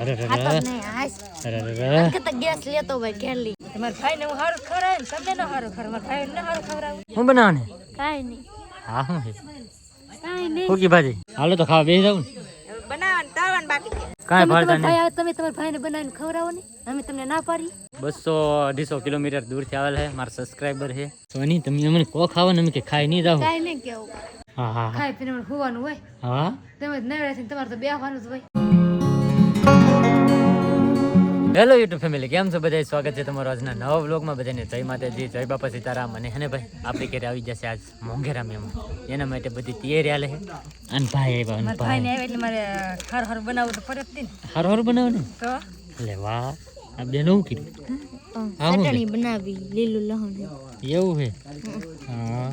અરે અરે રે રે. કે તો ગેસ લેતો ભાઈ ઘેરલી તમારા ભાઈને હું સારું ખવડાવે તમને ન સારું ખવડાવે મારા ભાઈને ન સારું ખવડાવું હું બનાવને? કાંઈ નહીં હા શું છે નહીં. ફૂકી ભાજી હાલો તો ખાવા બેસી જાવ ને બનાવવાનું તાવવાનું બાકી કાંઈ તમે નહીં તમે તમારા ભાઈને બનાવીને ખવડાવો ને અમે તમને ના પાડી. બસો અઢીસો કિલોમીટર દૂરથી આવેલ છે મારા સબસ્ક્રાઇબર છે. સોની તમે અમને કો ખાવા ને અમે કે ખાઈ નહીં જાવ કાંઈ નહીં કેવું હા હા હા. ખાઈ પીને હોવાનું હોય. હા? તમે જ તમારે તો બેહવાનું જ હોય. હેલો યુટ્યુબ ફેમિલી કેમ છો બધા સ્વાગત છે તમારો આજના નવા વ્લોગમાં બધાને જય માતાજી જય બાપા સીતારામ અને હેને ભાઈ? આપણી ઘરે આવી જશે આજ મોંઘેરા મહેમાન એના માટે બધી તૈયારી આલે છે. અને ભાઈ આવ્યા અને ભાઈ. આવે એટલે મારે હર હર બનાવવું તો ને. હારું હારું બનાવો ને તો? એટલે વાહ. આ બેન નવું કીધું? ચટણી બનાવી લીલું લહણ. એવું છે? હા.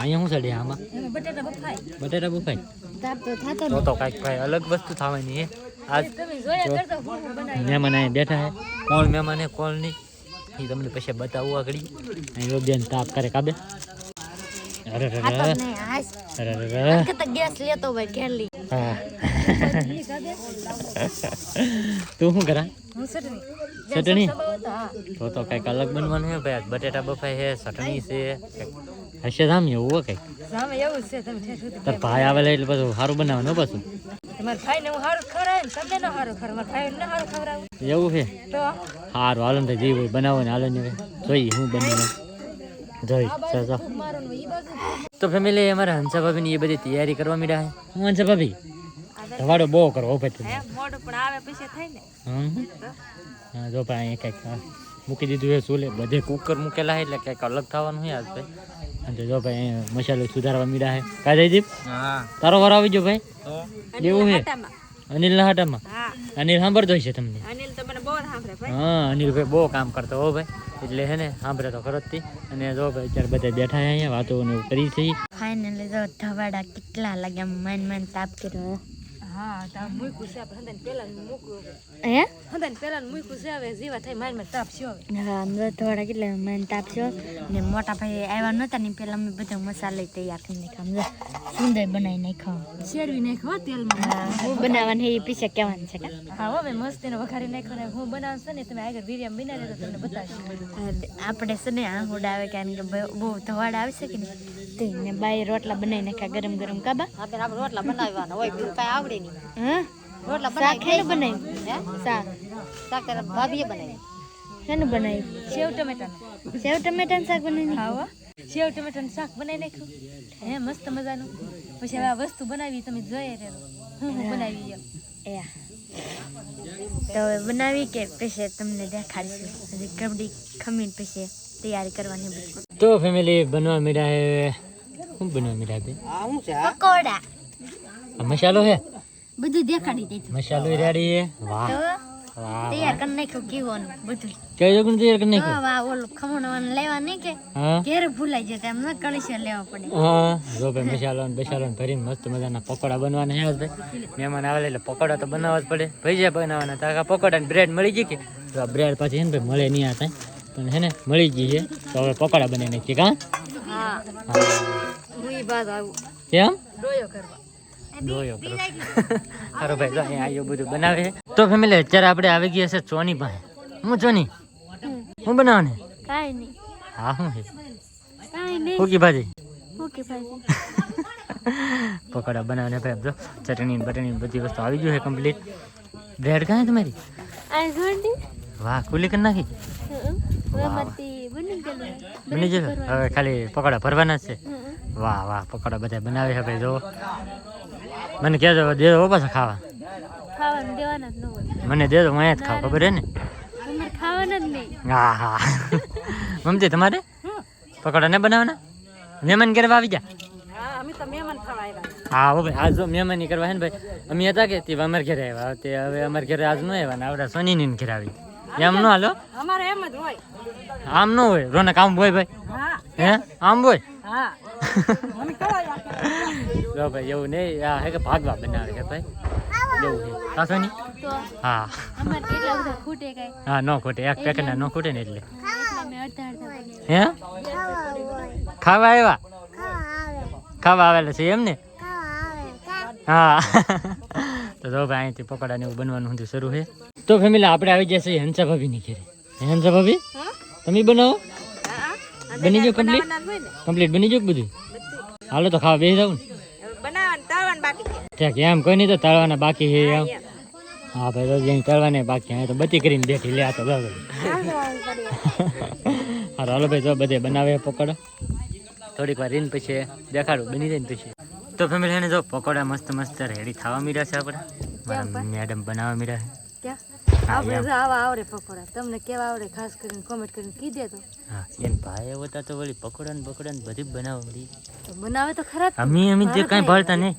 અહીંયા શું ચડે આમાં? બટાટા બફાય. બટાટા બફાય? તો કાંઈક ભાઈ અલગ વસ્તુ થવાની હું મહેમાન અહીં બેઠા છે. કોણ મહેમાન છે કોણ નહીં એ તમને પછી બતાવું આગળ અહીં બેન તાપ કરે કાબે. અરે રે આ તો શું કરા? ચટણી. તો હા. તો તો અલગ બનવાનું છે ભાઈ. બટેટા બફાઈ છે ચટણી છે હશે જામ એવું હોય કંઈક? સામે એવું જ છે તમે ઠેઠ સુધી તાર ભાઈ આવેલા એટલે પાછું સારું બનાવવાનું પાછું. તમારા ભાઈને હું સારું ખવડાવે તમને ન સારું ખવડાવે. મારા ભાઈને ન સારું ખવડાવું. એવું છે? તો? હારું હાલો ને જે હોય બનાવો ને હાલો ને જોઈએ હું બનાવું જોઈ ચાલ તો ફેમિલી અમારા હંસા ભાભીની એ બધી તૈયારી કરવા માંડ્યા છે. હું હંસા ભાભી? ધવાડો બહુ કરો ભાઈ મોઢું પણ આવે પછી થાય ને. હા જો ભાઈ અહીંયા કંઈક મૂકી દીધું છે ચૂલે. બધે કુકર મૂકેલા એટલે કંઈક અલગ થવાનું છે આજ ભાઈ. અને જો ભાઈ મસાલો સુધારવા મીડા છે. કા જયદીપ? તારો વાર આવી ગયો ભાઈ? એવું છે? અનિલ ના હાટામાં? હા. અનિલ સાંભળતો હશે તમને? અનિલ તમને બહુ સાંભળે ભાઈ. હા અનિલભાઈ બહુ કામ કરતો હો ભાઈ. એટલે છે ને સાંભળે તો ખરો જ તી. અને જો ભાઈ અત્યારે બધા બેઠા છે અહીંયા વાતો ને એવું કરી છે. ફાઇનલી જો ધવાડા કેટલા લાગ્યા મન મન તાપ કર્યો. હા તો આ મૂક્યું છે આપણે. પહેલા હે? પહેલા મૂક્યું છે હવે જીવા થાય મારી મારી તાપ છે હવે. હા અંદર ધવાડા કેટલા માન તાપ છે ને મોટા ભાઈ આવ્યા નહોતા ને પેલા અમે બધા મસાલા તૈયાર કરી નાખ્યા. સમજો સુંદર બનાવી નાખ્યો. શેરવી નાખ્યો તેલમાં. હું બનાવવાનું એ પીછે કહેવાનું છે કા? હા હવે મસ્તીનો વઘારી નાખ્યો ને હું બનાવશે ને તમે આગળ વીડિયો બનાવી તો તમને બતાવીશ. આપણે છે ને આ આવે કારણ કે બહુ- ધવાડ આવશે કે ને બાય રોટલા બનાવી નાખ્યા ગરમ ગરમ કાબા આપણે રોટલા બનાવવાના હોય કાંઈ આવડે હા રોટલા શાક હેનું બનાવ્યું શાક. શાક તારા ભાભીએ બનાવી. હેનું બનાવ્યું સેવ ટમેટાનું. સેવ ટમેટાનું શાક બનાવી હા સેવ ટમેટાનું શાક બનાવી નાખ્યું. હે મસ્ત મજાનું. પછી હવે આ વસ્તુ બનાવી તમે જોઈએ રહેલો હું હું બનાવી એ તો હવે બનાવી કે પછી તમને દેખાડીશું. હજી કબડી ખમીન પછી તૈયારી કરવાની બધી તો ફેમિલી બનવા મીડા છે શું બનવા મીડા બે પકોડા. મસાલો છે? બધું દેખાડી દીધું. મસાલો રેડી વાહ. તો તૈયાર કરી નાખ્યું કીવાનું બધું. કઈ જોગણ તૈયાર કરી નાખ્યું? વાહ ઓલું ખમણ લેવા નહીં કે? ઘેર ભૂલાઈ જતા એમ ન કળીશે લેવા પડે. હા જો ભાઈ મસાલો ને બસાલો ને ભરીને મસ્ત મજાના પકોડા બનવાના છે ભાઈ. મહેમાન આવે એટલે પકોડા તો બનાવવા જ પડે. ભાઈ બનાવવાના. તાકા પકોડા ને બ્રેડ મળી ગઈ કે? તો આ બ્રેડ પાછી ને ભાઈ મળે નહીં આ પણ હે ને મળી ગઈ છે. તો હવે પકોડા બનાવી નાખીએ કાં હા? હા. હું. એ બાદ આવું. કેમ? ડોયો કરવા. સારું ભાઈ અહીં આવ્યો બધું બનાવે. તો ફેમિલી અત્યારે આપણે આવી ગયા છે ચોની પાસે. હું ચોની? હું કાંઈ નહીં. હા હું છે? કાંઈ નહીં. ફૂકી ભાજી? પકોડા બનાવને ભાઈ જો. ચટણી બટણી બધી વસ્તુ આવી ગયું છે કમ્પ્લીટ બ્રેડ કાંઈ તમારી? આ વાહ કુલી કરી નાખી? બની ગયેલું હવે ખાલી પકોડા ભરવાના જ છે? વાહ વાહ પકોડા બધા બનાવે છે ભાઈ જો. મને કહેજો દેજો પાછા ખાવા. ખાવાનું દેવાના જ ન હોય. મને દેજો હું અહીંયા જ ખાવ ખબર હે ને? ખાવાના જ નહીં. હા હા. મમતી તમારે? પકોડા ને બનાવવાના? મહેમાન ઘરે આવી ગયા? હા અમે તો મહેમાન થવા આવ્યા. હા હો ભાઈ આજ મહેમાની કરવા હે ને ભાઈ અમે હતા કે તે અમારે ઘરે આવ્યા તે હવે અમારે ઘરે આજ ન આવ્યા ને આવડા સોનીની ઘરે આવી. એમ ન હાલો? અમારે એમ જ હોય. આમ ન હોય રોનક આમ હોય ભાઈ. હે. આમ હોય? હા. જો ભાઈ એવું નહીં. આ હે કે ભાગવા બનાવે છે ભાઈ. એવું છે. હા હા. ન ખોટે. એક પેકેટ ન ખોટે ને એટલે. હે? ખાવા આવ્યા? ખાવા આવેલા છે એમ ને હા. તો જો ભાઈ અહીંથી પકોડા ને એવું બનવાનું હતું શરૂ છે. તો ફેમિલી આપણે આવી જશે હંસા ભાભીની ઘરે. હંસા ભાભી? તમે બનાવો? બની ગયું કમ્પ્લીટ કમ્પ્લીટ બની ગયું બધું? હાલો તો ખાવા બેસી જાવ ને. એમ કોઈ નહીં તો તળવાના બાકી છે એમ. હા ભાઈ તો અહીં તળવાને બાકી અહીંયા તો બધી કરીને બેઠી લે આ તો બરાબર. હા હાલો ભાઈ જો બધે બનાવે પકોડા. થોડીક વાર રીન પછી દેખાડું બની જાય ને પછી. તો ફેમિલી એને જો પકોડા મસ્ત મસ્ત રેડી થવા મીડ્યા છે આપણે મારા મેડમ બનાવવા મીડ્યા છે. આપણે આવા આવડે પકોડા. તમને કેવા આવડે? ખાસ કરીને કોમેન્ટ કરીને કીધે તો. હા એને ભાઈ એવો તો વળી પકોડા ને બકોડા ને બધી બનાવવા મળી બનાવે તો ખરા. અમે અમે જે કાંઈ ભાળતા નહીં.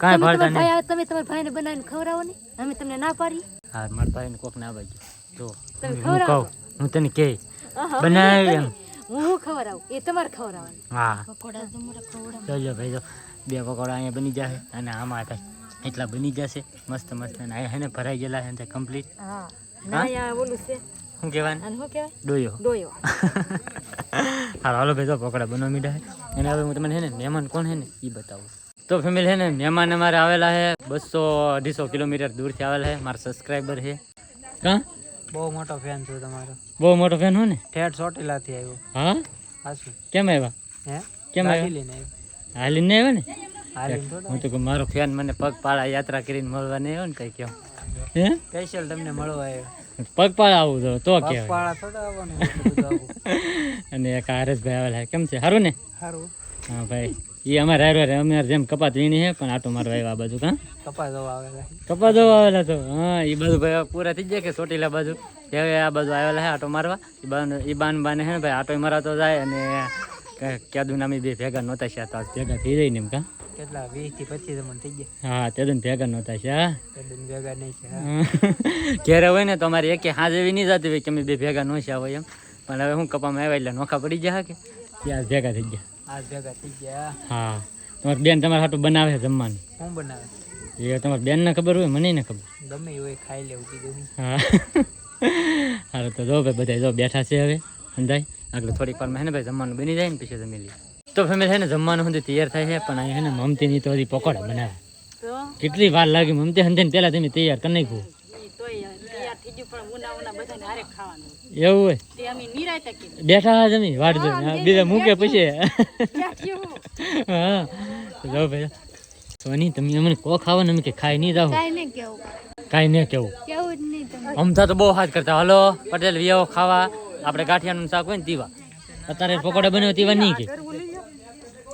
કાંઈ ભાળતા નહીં. ભાઈ તમે તમારા ભાઈને બનાવીને ખવડાવો ને. અમે તમને ના પાડી. હા મારા ભાઈને કોક ના બાજુ જો તમે હું ખવડાવો. કહું હું તને કે બનાવી એમ. હું હું ખવડાવું? એ તમારે ખવડાવવાનું. હા. પકોડા તો મોટા ખવડાવ. જોજો ભાઈ જો બે પકોડા અહીંયા બની જશે અને આમાં થાય એટલા બની જશે. મસ્ત મસ્ત. અને અહીંયા હેને ભરાઈ ગયેલા છે કમ્પ્લીટ હા. ના યા ઓલું છે. શું કહેવાનું? અને શું કહેવાય? ડોયો. ડોયો. હા હાલો ભાઈ તો પકોડા બનવા મીઠા છે. અને હવે હું તમને હે ને મહેમાન કોણ હે ને એ બતાવું. તો ફેમિલી હે ને મહેમાન અમારે આવેલા છે. બસો અઢીસો કિલોમીટર દૂરથી આવેલા છે. મારા સબસ્ક્રાઈબર છે. કાં? બહુ મોટો ફેન છું તમારો. બહુ મોટો ફેન હો ને? ઠેઠ ચોટીલાથી આવ્યો. હા? કેમ આવ્યા? હે? કેમ આવ્યા? લઈને આવ્યો. આવ્યા ને? હું તો મારો ફેન મને પગપાળા યાત્રા કરીને મળવા નહીં આવ્યો ને કઈ કેમ હે? સ્પેશિયલ તમને મળવા આવ્યો. પગપાળા આવું તો તો કે પગપાળા થોડા આવવાનું. અને એક હરેશભાઈ આવેલા છે. કેમ છે? સારું ને? સારું હા ભાઈ. એ અમારે હારવાર અમારે જેમ કપાત વીણી છે પણ આટો મારવા આવ્યા બાજુ કા? કપાસ જોવા આવેલા કપા જોવા આવેલા તો હા એ બાજુ ભાઈ પૂરા થઈ ગયા કે ચોટીલા બાજુ? હવે આ બાજુ આવેલા છે આટો મારવા? એ બાન એ બાન બાને છે ને ભાઈ આટો મારતો જાય અને ક્યાદુ નામી બે ભેગા નહોતા છે તો ભેગા થઈ જાય ને એમ કા? કેટલા વીસથી પચીસ મણ થઈ ગયા. હા તે ભેગા નહોતા છે ભેગા નહીં છે ઘેરે હોય ને તો અમારે એકે હાજ એવી નહીં જતી હોય કે અમે બે ભેગા ન છે હોય એમ. પણ હવે હું કપામાં આવ્યા એટલે નોખા પડી ગયા કે? ત્યાં ભેગા થઈ ગયા. આજ ભેગા થઈ ગયા. હા. તમારી બેન તમારા હાટું બનાવે જમવાનું? શું બનાવે? એ તમારી બેનને ખબર હોય મને ને ખબર. ગમે હોય ખાઈ લેવું કીધું હા. હારું તો જો ભાઈ બધા જો બેઠા છે હવે. સમજાય? આગળ થોડીક વારમાં હે ને ભાઈ જમવાનું બની જાય ને પછી જમી લઈએ. તો ફેમિલી છે ને જમવાનું સુધી તૈયાર થાય છે પણ અહીંયા છે ને મમતીની તો હજી પકોડા બનાવે. કેટલી વાર લાગી મમતી હંધે ને પહેલા તમે તૈયાર કરી નાખ્યું. થઈ ગયું પણ ઉના ઉના બધાને હારે ખાવાનું. એવું હોય? તે અમે નિરાયતા કે બેઠા હા જમી વાટ જો બીજા મૂકે પછી. હા. તો ભાઈ. સોની તમે અમને કો ખાવા અમે કે ખાઈ નહીં જાવ કાંઈ નહીં કેવું. અમતા નહીં કેવું. કેવું જ નહીં તમે. અમથા તો બહુ હાથ કરતા. હાલો પટેલ વિયાઓ ખાવા. આપણે ગાંઠિયાનું શાક હોય ને તીવા અત્યારે પકોડા બનાવે તીવા નહીં કે.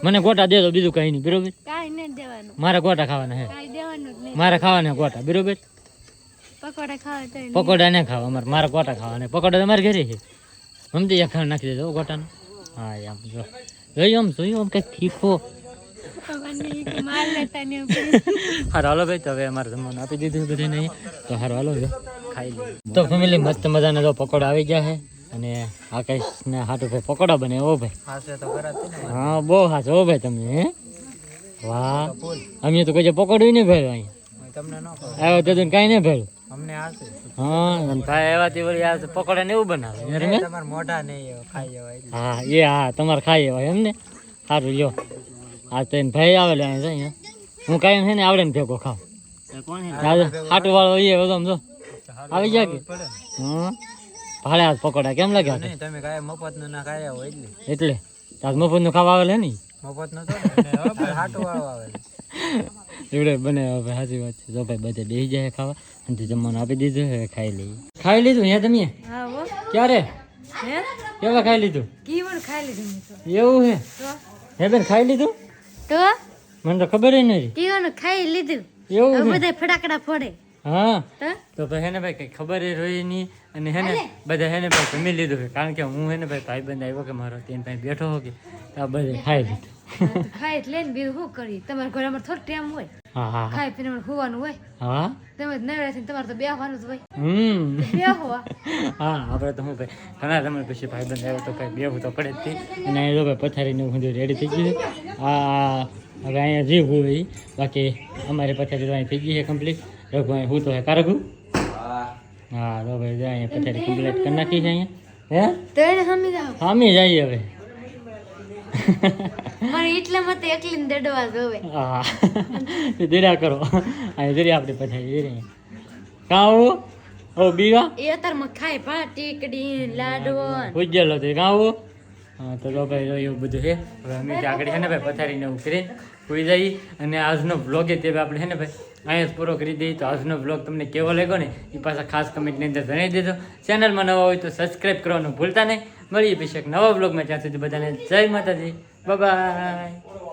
મને ગોટા દે દો બીજું કઈ નહીં. બરોબર? કાંઈ નહીં દેવાનું. મારે ગોટા ખાવાના હે. કાંઈ દેવાનું જ નહીં. મારે ખાવાના ગોટા. બરોબર? પકોડા ખાવા તો પકોડા ને ખાવા અમારે મારે ગોટા ખાવાના પકોડા તમારે ઘરે છે. સમજી ખાવા નાખી દેજો ગોટાનો. હા એમ જો. જોયું આમ જોયું આમ કંઈક તીખો ને હારો હાલો ભાઈ તો હવે અમારે જમવાનું આપી દીધું બધે નહીં તો હારો હાલો જો. ખાઈ લે તો ફેમિલી મસ્ત મજાના તો પકોડા આવી ગયા છે. અને આકાશ ને હાટુ ભાઈ પકોડા બને ઓ ભાઈ. ને. હા બહુ હાચ ઓ ભાઈ તમને હે? વાહ. અમે તો કોઈ પકોડું નહીં ભાઈ અહીંયા તમને આવ્યો તો કઈ નહીં ભર્યું. અમને હાસે હા અને ભાઈ એવાથી વળી આ પકોડા ને એવું બનાવે. યાર મેં મોઢા નહીં ખાઈ જવા હા એ હા તમારે ખાઈ એવા એમ ને? સારું લ્યો. આ તો એને ભાઈ આવેલા છે અહીંયા. હું કાંઈ છે ને આવડે ને ભેગો ખાવ. હાટુ વાળો એ બધો જો. આવી જાય કે. હા ભાડે હાથ પકોડા કેમ લાગ્યા નહીં તમે કાંઈ મફતનું ના ખાયા હોય એટલે. એટલે? તાજ મફતનું ખાવા આવેલે ને મફતનું તો હાટો વાળો આવે એવડે બને હવે સાચી વાત છે. જો ભાઈ બધે બેસી જાય ખાવા અને જમવાનું આપી દીધું હવે ખાઈ લઈએ. ખાઈ લીધું હે તમે ક્યારે? કેવા ખાઈ લીધું? કી ખાઈ લીધું એવું હે? હે બેન ખાઈ લીધું? તો? મને તો ખબર નથી ટીવાનું ખાઈ લીધું. એવું બધા ફટાકડા ફોડે. હા. તો? તો હેને ભાઈ કઈ ખબર એ રહી નહીં. અને હેને બધા હેને ભાઈ જમી લીધું કારણ કે હું હેને ભાઈ ભાઈ બંધ આવ્યો કે મારો તેન ભાઈ બેઠો હો કે આ બધે ખાઈ લીધું. હા, એટલે જ બીજું શું કરી તમારા ઘરે અમારે થોડો ટાઈમ હોય. હા હા ખાઈ પીને અમારે હોવાનું હોય. હા? તમે નવરા છે તમારે તો બેહવાનું જ હોય. હમ. બેહો હા આપણે તો હું ભાઈ ઘણા તમે પછી ભાઈ બંધ આવ્યો તો કઈ બેહવું તો પડે જ તે અને અહીંયા લોકો ભાઈ પથારીને એવું રેડી થઈ ગયું આ આ હવે અહીંયા જીવ હોય બાકી અમારી પથારી તો અહીં થઈ ગઈ છે કમ્પ્લીટ રઘુભાઈ હું તો હે? કારગુ હા. તો ભાઈ જો અહીંયા પથારી કમ્પ્લીટ કરી નાખી છે અહીંયા. હે? તો એને સમજી જાઓ. સામી જઈએ હવે. મને એટલામાં એકલી ને દડવા જોવે. હા. દીડા કરો. આ જરી આપણે પછી જરી કાં ઓ બીવા. એ અત્યારમાં ખાય ભા ટીકડી લાડવો ઉજ્જલો તો કાં હા તો તો ભાઈ એવું બધું છે. હવે અમે આગળ છે ને ભાઈ પથારીને ઉતરે કરીને જઈ અને આજનો વ્લોગ એ તે આપણે છે ને ભાઈ અહીંયા જ પૂરો કરી દઈએ. તો આજનો વ્લોગ તમને કેવો લાગ્યો ને એ પાછા ખાસ કમેન્ટની અંદર જણાવી દેજો. ચેનલમાં નવા હોય તો સબસ્ક્રાઈબ કરવાનું ભૂલતા નહીં. મળીએ પછી નવા બ્લોગમાં જ્યાં સુધી બધાને જય માતાજી. બાય